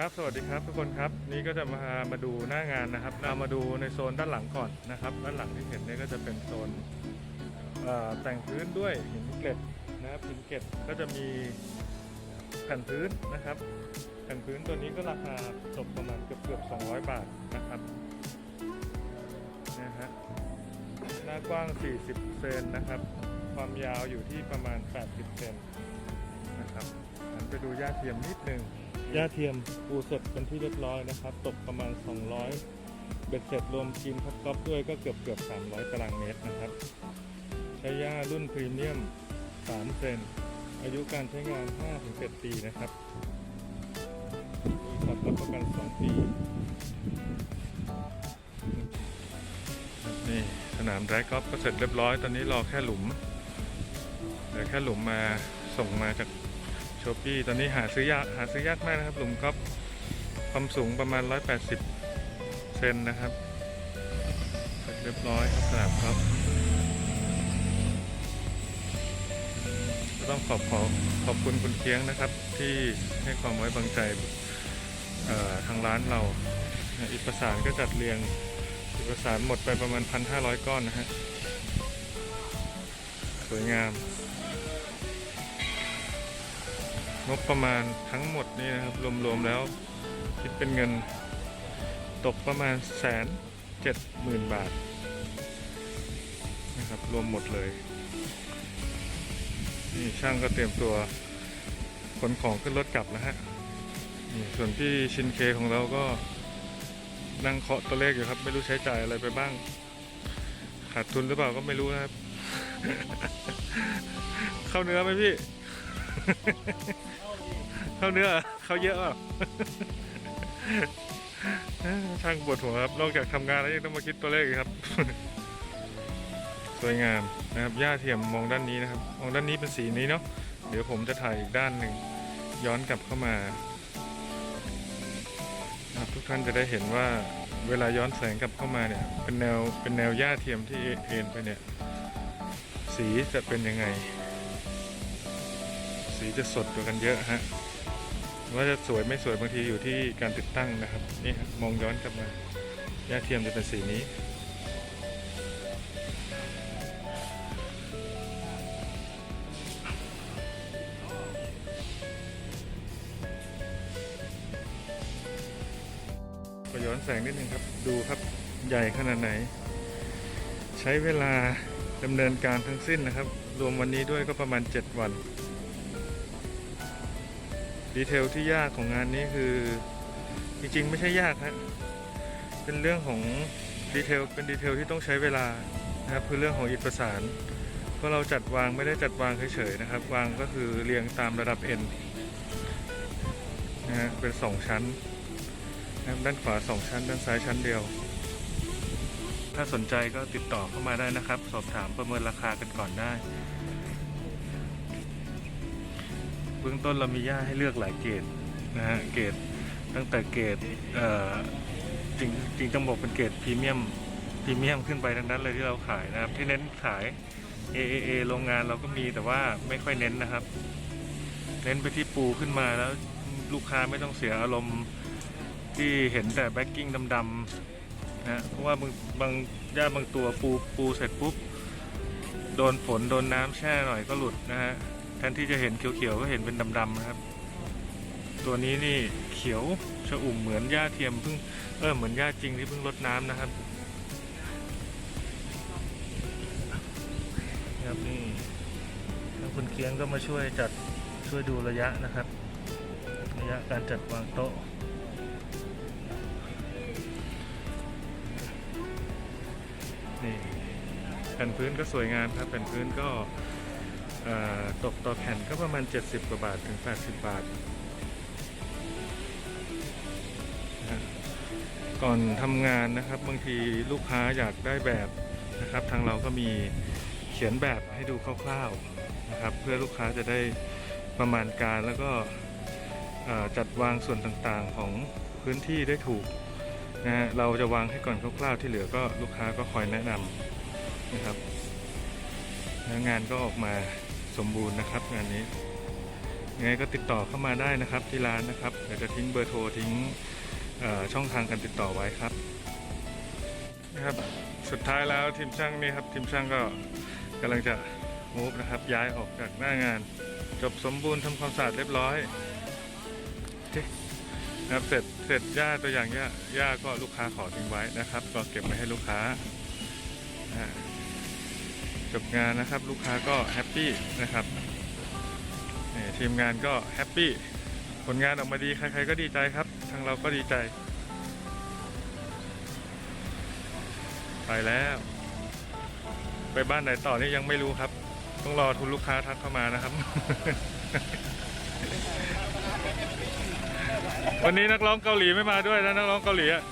ครับ สวัสดีครับทุกคนครับ นี่ก็จะมามาดูหน้างานนะครับเรามาดูในโซนด้านหลังก่อนนะครับ ด้านหลังที่เห็นเนี่ยก็จะเป็นโซนแต่งพื้นด้วยหินเกล็ดนะครับหินเกล็ดก็จะมีแผ่นพื้นนะครับ แผ่นพื้นตัวนี้ก็ราคาตกประมาณเกือบเกือบ200 บาทนะครับนะฮะหน้ากว้าง 40 เซนนะครับ ความยาวอยู่ที่ประมาณ 80 เซนนะครับหันไปดูหญ้าเทียมนิดนึง หญ้าเทียมปูเสร็จเป็นที่เรียบร้อยนะครับ ตกประมาณ 200 เบ็ดเสร็จรวมกินพัดก๊อปด้วยก็เกือบเกือบ300 ตารางเมตรนะครับ ใช้หญ้ารุ่นพรีเมียม 3 เซน อายุการใช้งาน 5-7 ปีนะครับบริษัทรับประกัน 2 ปีนี่สนามไดกอล์ฟก็เสร็จเรียบร้อย ตอนนี้รอแค่หลุมเหลือแค่หลุมมาส่งมาจาก โชปปี้ตอนนี้หาซื้อยากหาซื้อยากมากนะครับหลุมก๊อฟความสูงประมาณ 180 เซนนะครับเสร็จเรียบร้อยครับสนามกอฟก็ต้องขอบขอขอบคุณคุณเคียงนะครับ ที่ให้ความไว้วางใจทางร้านเราอิประสานก็จัดเรียงเอกสารหมดไปประมาณ 1,500 ก้อนนะฮะสวยงาม งบประมาณทั้งหมดนี่นะครับ รวมๆแล้วคิดเป็นเงินตกประมาณแสนเจ็ดหมื่นบาทนะครับรวมหมดเลยนี่ช่างก็เตรียมตัวขนของขึ้นรถกลับแล้วฮะนี่ส่วนพี่ชินเคของเราก็นั่งเคาะตัวเลขอยู่ครับ ไม่รู้ใช้จ่ายอะไรไปบ้าง ขาดทุนหรือเปล่าก็ไม่รู้นะครับ เข้าเนื้อไหมพี่ เข้าเนื้อเข้าเยอะช่างปวดหัวครับ นอกจากทำงานแล้วยังต้องมาคิดตัวเลขอีกครับ สวยงามนะครับหญ้าเทียมมองด้านนี้นะครับ มองด้านนี้เป็นสีนี้เนาะ เดี๋ยวผมจะถ่ายอีกด้านหนึ่งย้อนกลับเข้ามาครับทุกท่านจะได้เห็นว่าเวลาย้อนแสงกลับเข้ามาเนี่ย เป็นแนวเป็นแนวหญ้าเทียมที่เอ็นไปเนี่ย สีจะเป็นยังไง สีจะสดกว่ากันเยอะฮะว่าจะสวยไม่สวยบางทีอยู่ที่การติดตั้งนะครับนี่ฮะมองย้อนกลับมาหญ้าเทียมจะเป็นสีนี้ก็ย้อนแสงนิดนึงครับ ดูครับใหญ่ขนาดไหน ใช้เวลาดำเนินการทั้งสิ้นนะครับ รวมวันนี้ด้วยก็ประมาณ 7 วัน ดีเทลที่ยากของงานนี้คือจริงๆ ไม่ใช่ยากฮะเป็นเรื่องของดีเทลเป็นดีเทลที่ต้องใช้เวลานะครับคือเรื่องของอิฐประสานเพราะเราจัดวางไม่ได้จัดวางเฉยๆนะครับ วางก็คือเรียงตามระดับ N นะฮะเป็น 2 ชั้นนะครับด้านขวา 2 ชั้น ด้านซ้ายชั้นเดียว ถ้าสนใจก็ติดต่อเข้ามาได้นะครับ สอบถามประเมินราคากันก่อนได้ บื้องต้นเรามีหญ้าให้เลือกหลายเกรดนะฮะเกรดตั้งแต่เกรดเจริงจริงต้องบอกเป็นเกรดพรีเมียมพรีเมียมขึ้นไปทั้งนั้นเลยที่เราขายนะครับ ที่เน้นขาย AAA โรงงานเราก็มีแต่ว่าไม่ค่อยเน้นนะครับ เน้นไปที่ปูขึ้นมาแล้วลูกค้าไม่ต้องเสียอารมณ์ที่เห็นแต่แบ็กกิ้งดำๆนะเพราะว่าบางบางหญ้าบางตัวปูปูเสร็จปุ๊บ โดนฝนโดนน้ำแช่หน่อยก็หลุดนะฮะ ทนที่จะเห็นเขียวๆก็เห็นเป็นดำๆนะครับ ตัวนี้นี่เขียวชะอุ่มเหมือนหญ้าเทียมเพิ่งเออเหมือนหญ้าจริงที่เพิ่งรดน้ำนะครับครับนี่ทางคุณเคียงก็มาช่วยจัดช่วยดูระยะนะครับ ระยะการจัดวางโต๊ะนี่แผ่นพื้นก็สวยงามครับแผ่นพื้นก็ ตกต่อแผ่นก็ประมาณ 70 กว่าบาทถึง 80 บาท ก่อนทำงานนะครับบางทีลูกค้าอยากได้แบบนะครับ ทางเราก็มีเขียนแบบให้ดูคร่าวๆนะครับ เพื่อลูกค้าจะได้ประมาณการแล้วก็จัดวางส่วนต่างๆของพื้นที่ได้ถูกนะฮะเราจะวางให้ก่อนคร่าวๆที่เหลือก็ลูกค้าก็คอยแนะนำนะครับงานก็ออกมา สมบูรณ์นะครับงานนี้ยังไงก็ติดต่อเข้ามาได้นะครับที่ร้านนะครับเดี๋ยวจะทิ้งเบอร์โทรทิ้งช่องทางการติดต่อไว้ครับนะครับสุดท้ายแล้วทีมช่างนี่ครับทีมช่างก็กำลังจะมูฟนะครับย้ายออกจากหน้างาน จบสมบูรณ์ทำความสะอาดเรียบร้อยนะครับเสร็จเสร็จหญ้าตัวอย่างหญ้าหญ้าก็ลูกค้าขอทิ้งไว้นะครับ ก็เก็บไว้ให้ลูกค้า อ่าจบงานนะครับ ลูกค้าก็แฮปปี้นะครับทีมงานก็แฮปปี้ผลงานออกมาดีใครๆก็ดีใจครับ ทางเราก็ดีใจ ไปแล้ว ไปบ้านไหนต่อนี่ยังไม่รู้ครับ ต้องรอทุนลูกค้าทักเข้ามานะครับ วันนี้นักร้องเกาหลีไม่มาด้วยนะนักร้องเกาหลีอะ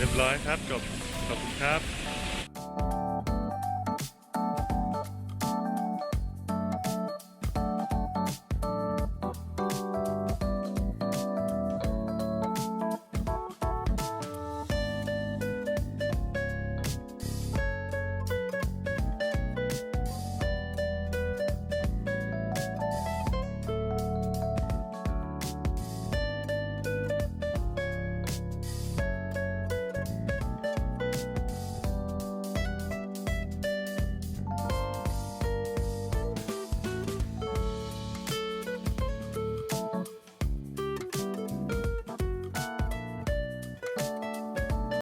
เรียบร้อยครับจบขอบคุณครับ